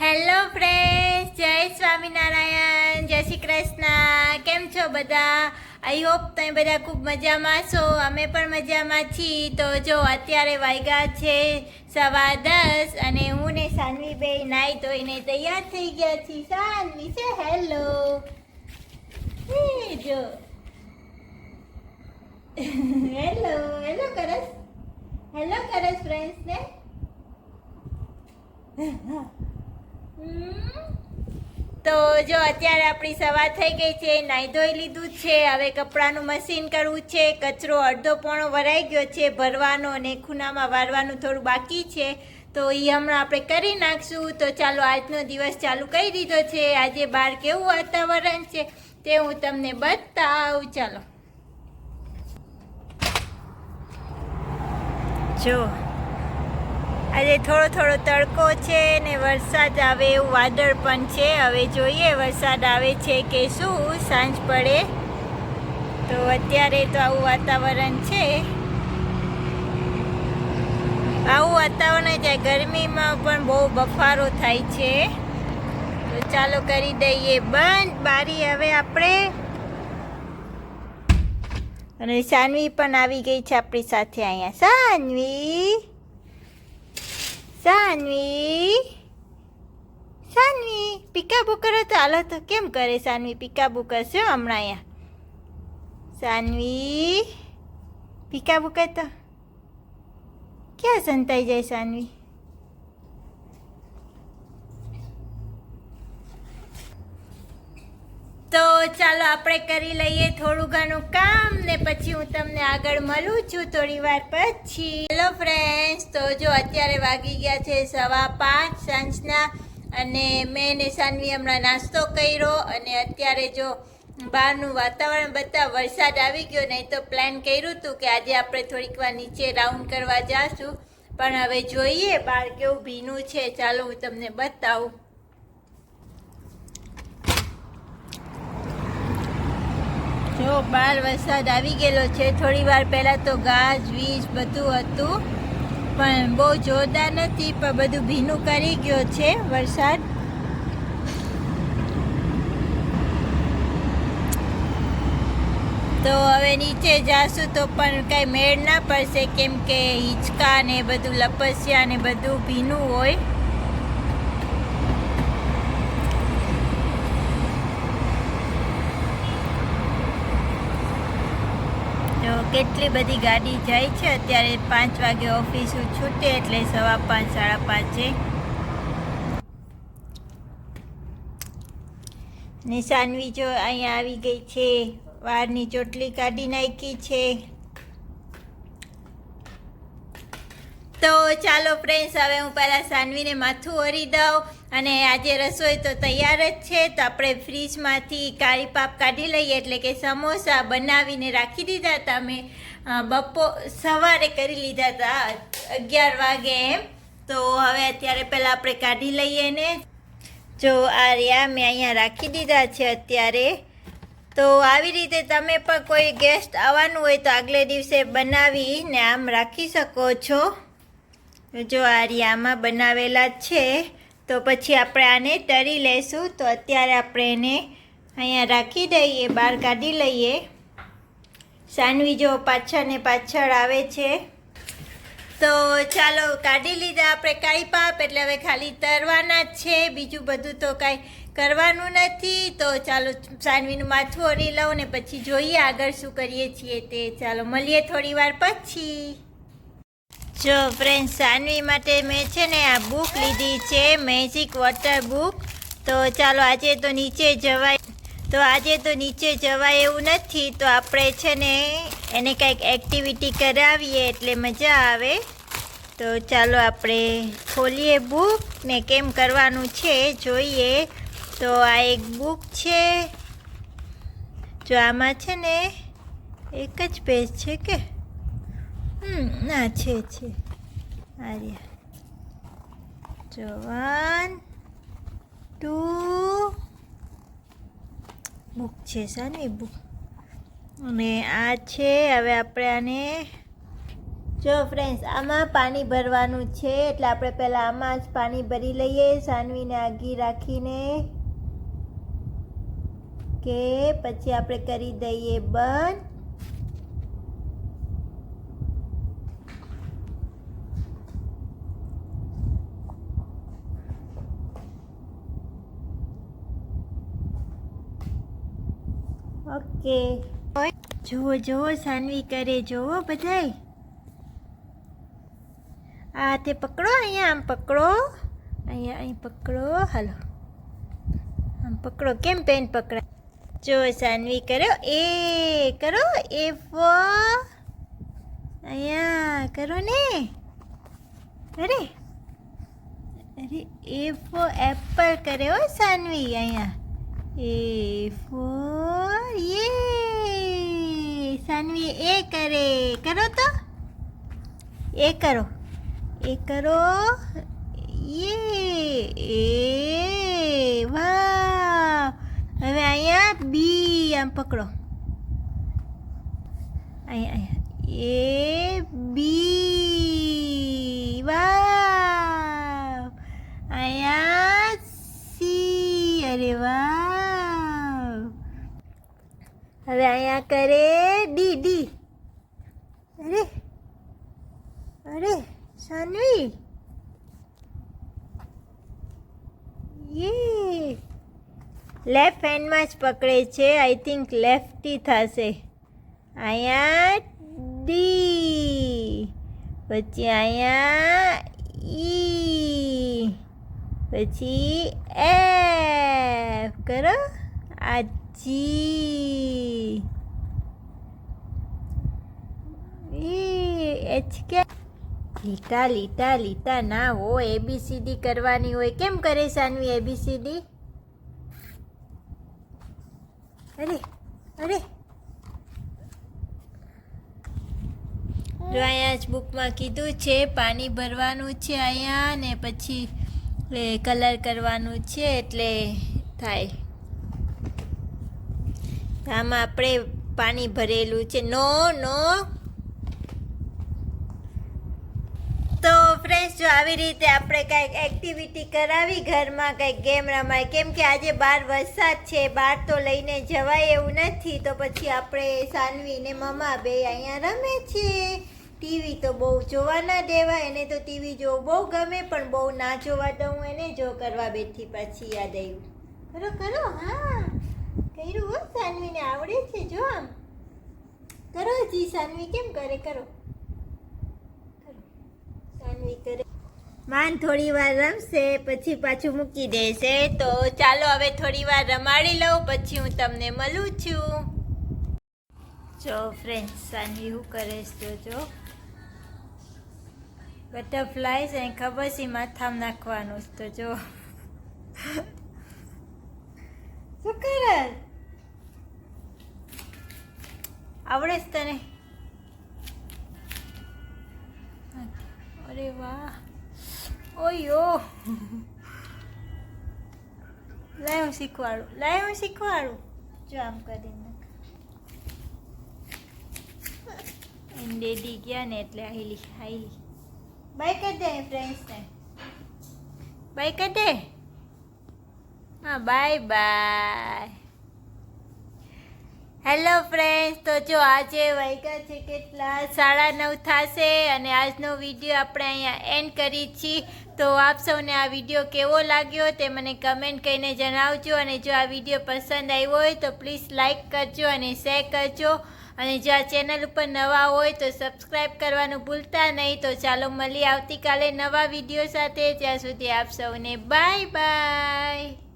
Hello friends જય સ્વામિનારાયણ. જય શ્રી કૃષ્ણ. કેમ છો બધા? આઈ હોપ તમે બધા ખૂબ મજામાં છો. અમે પણ મજામાં છીએ. તો જો અત્યારે વાગ્યા છે સવા દસ અને હું ને સાનવી બે નાઈ ધોઈને તૈયાર થઈ ગયા છીએ. સાનવી છે હેલો જો. હેલો હેલો કરસ હેલો કરસ ફ્રેન્ડ્સ ને. તો જો અત્યારે આપણી સવાર થઈ ગઈ છે નાહી ધોઈ લીધું છે, હવે કપડાનું મશીન કરવું છે, કચરો અડધો પોણો ભરાઈ ગયો છે, ભરવાનો અને ખૂનામાં વારવાનું થોડું બાકી છે, તો એ હમણાં આપણે કરી નાખશું. તો ચાલો, આજનો દિવસ ચાલુ કરી દીધો છે. આજે બહાર કેવું વાતાવરણ છે તે હું તમને બતાવું. ચાલો. જો આજે થોડો થોડો તડકો છે ને વરસાદ આવે એવું વાદળ પણ છે. હવે જોઈએ વરસાદ આવે છે કે શું? સાંજ પડે. તો અત્યારે તો આવું વાતાવરણ છે. આવું વાતાવરણ છે, ગરમીમાં પણ બહુ બફારો થાય છે. તો ચાલો કરી દઈએ બંધ. બારી હવે આપણે. અને સાનવી પણ આવી ગઈ છે આપણી સાથે અહીંયા. સાનવી! સાનવી સાનવી પીકાબુ કરે તો હાલો તો કેમ કરે સાનવી પીકાબુ કરશે હો હમણાં અહીંયા સાનવી પીકાબુ કરતો ક્યાં સંતાઈ જાય સાનવી તો ચાલો આપણે કરી લઈએ થોડું ઘણું કામ ને પછી હું તમને આગળ મળું છું થોડી વાર પછી. હેલો ફ્રેન્ડ્સ તો જો અત્યારે વાગી ગયા છે સવા પાંચ સાંજના અને મેં ને સાનવી હમણાં નાસ્તો કર્યો અને અત્યારે જો બહારનું વાતાવરણ બધા વરસાદ આવી ગયો, નહીં તો પ્લાન કર્યું હતું કે આજે આપણે થોડીક વાર નીચે રાઉન્ડ કરવા જાશું. પણ હવે જોઈએ બહાર કેવું ભીનું છે, ચાલો હું તમને બતાવું. બાર વરસાદ આવી ગયેલો છે. થોડી વાર પહેલાં તો ગાજ, વીજ બધું હતું, પણ બહુ જોરદાર નથી, પણ બધું ભીનું કરી ગયો છે વરસાદ. તો હવે નીચે જાશું તો પણ કાંઈ મેળ ના પડશે, કેમ કે હિંચકા ને બધું, લપસ્યા ને બધું ભીનું હોય. કેટલી બધી ગાડી જાય છે? અત્યારે પાંચ વાગે ઓફિસ છૂટે એટલે સવા પાંચ, સાડા પાંચે ને સાનવી જો અહીંયા આવી ગઈ છે. વારની ચોટલી કાઢી નાખી છે. તો ચાલો ફ્રેન્ડ્સ હવે હું પહેલાં સાનવીને માથું ઓરી દઉં. અને આજે રસોઈ તો તૈયાર જ છે તો આપણે ફ્રીજમાંથી કાળી પાપ કાઢી લઈએ એટલે કે સમોસા બનાવીને રાખી દીધા હતા મેં અ, બપો સવારે કરી લીધા હતા અગિયાર વાગે એમ. તો હવે અત્યારે પહેલાં આપણે કાઢી લઈએ ને જો આ રહ્યા મેં અહીંયા રાખી દીધા છે અત્યારે. તો આવી રીતે તમે પણ કોઈ ગેસ્ટ આવવાનું હોય તો આગલે દિવસે બનાવીને આમ રાખી શકો છો. જો આ આમાં બનાવેલા છે. તો પછી આપણે આને તરી લઈશું તો અત્યારે આપણે એને અહીંયા રાખી દઈએ, બહાર કાઢી લઈએ. સાનવી જો પાછળ ને પાછળ આવે છે. તો ચાલો કાઢી લીધા આપણે કાંઈ પાપ, એટલે હવે ખાલી તરવાના જ છે. બીજું બધું તો કાંઈ કરવાનું નથી. તો ચાલો સાનવીનું માથું ઓરી લઉં ને પછી જોઈએ આગળ શું કરીએ છીએ તે. ચાલો મળીએ થોડી વાર પછી. જો ફ્રેન્ડ સાનવી માટે મેં છે ને આ બુક લીધી છે મેજિક વોટર બુક તો ચાલો આજે તો નીચે જવાય. તો આજે તો નીચે જવાય એવું નથી, તો આપણે છે ને એને કંઈક એક્ટિવિટી કરાવીએ એટલે મજા આવે. તો ચાલો આપણે ખોલીએ બુક ને કેમ કરવાનું છે જોઈએ. તો આ એક બુક છે. જો આમાં છે ને એક જ પેજ છે કે? ના, છે છે. આર્યા જો વન ટુ બુક છે, સાની બુક અને આ છે, હવે આપણે આને, જો ફ્રેન્ડ્સ આમાં પાણી ભરવાનું છે, એટલે આપણે પહેલાં આમાં જ પાણી ભરી લઈએ. સાનવીને આગી રાખીને કે પછી આપણે કરી દઈએ બંધ. ઓકે જુઓ જુઓ સાનવી કરે જુઓ બધાય આ તે પકડો અહીંયા આમ પકડો અહીંયા અહીં પકડો હાલો આમ પકડો કેમ પેન પકડાય જો સાનવી કરો એ કરો એ ફોર અહીંયા કરો ને અરે અરે એ ફોર એપલ કરે હો સાનવી અહીંયા એ ફોર યે સાનવી એ કરે. કરો તો? એ કરો. એ કરો. યે એ વાહ હવે અહીંયા બી આમ પકડો. અહીંયા અહીંયા. એ બી વાહ અહીંયા સી અરે વાહ. હવે અહીંયા કરે ડી ડી. અરે અરે, સાનવી. યે. લેફ્ટ હેન્ડમાં જ પકડે છે. આઈ થિંક લેફ્ટી થશે. અહીંયા ડી. પછી અહીંયા ઈ. પછી એફ કરો? આ જી. ઈ એચ કે લીટા લીટા લીટા, ના હો એબીસીડી કરવાની હોય. કેમ કરે સાનવી એબીસીડી અરે અરે. જો અહીંયા જ બુકમાં કીધું છે, પાણી ભરવાનું છે અહીંયા ને પછી કલર કરવાનું છે એટલે થાય. આમાં આપણે પાણી ભરેલું છે. નો નો. તો ફ્રેન્ડ્સ જો આવી રીતે આપણે કંઈક એક્ટિવિટી કરાવી ઘરમાં, કંઈક ગેમ રમાય. કેમ કે આજે બહાર વરસાદ છે બહાર તો લઈને જવાય એવું નથી. તો પછી આપણે સાનવી ને મમા બે અહીંયા રમે છે. ટીવી તો બહુ જોવા ના દેવાય, એને તો ટીવી જોવું બહુ ગમે, પણ બહુ ના જોવા દઉં એને. જો કરવા બેઠી પછી યાદ આવ્યું. કરો કરો, હા. કર્યું હો સાનવીને આવડે છે જો આમ. કરો જી સાનવી કેમ કરે? કરો. સાનવી કરે. માન થોડી વાર રમશે પછી પાછું મૂકી દેશે. તો ચાલો હવે થોડી વાર રમાડી લઉં પછી હું તમને મળું છું. જો ફ્રેન્ડ સાનવી શું કરે છે જો. બટરફ્લાય અહીં ખબર છે માથામાં નાખવાનું તો જો. શું કરે? આવડે જ તને? અરે વાહ. ઓયો. લાય હું શીખવાડું, લાય હું શીખવાડું. જો આમ કરીને. ડેડી ગયા ને એટલે આઈલી આઈલી બાય કરી દે ફ્રેન્ડ્સને બાય કરી દે? હા બાય બાય હેલો ફ્રેન્ડ્સ, તો જો આજે વાગ્યા છે કેટલા? સાડા નવ થશે અને આજનો વીડિયો આપણે અહીંયા એન્ડ કરી છીએ તો આપ સૌને આ વીડિયો કેવો લાગ્યો તે મને કમેન્ટ કરીને જણાવજો અને જો આ વીડિયો પસંદ આવ્યો હોય તો પ્લીઝ લાઈક કરજો અને શેર કરજો. અને જો આ ચેનલ ઉપર નવા હોય તો સબસ્ક્રાઈબ કરવાનું ભૂલતા નહીં. તો ચાલો મળીએ આવતીકાલે નવા વીડિયો સાથે. ત્યાં સુધી આપ સૌને બાય બાય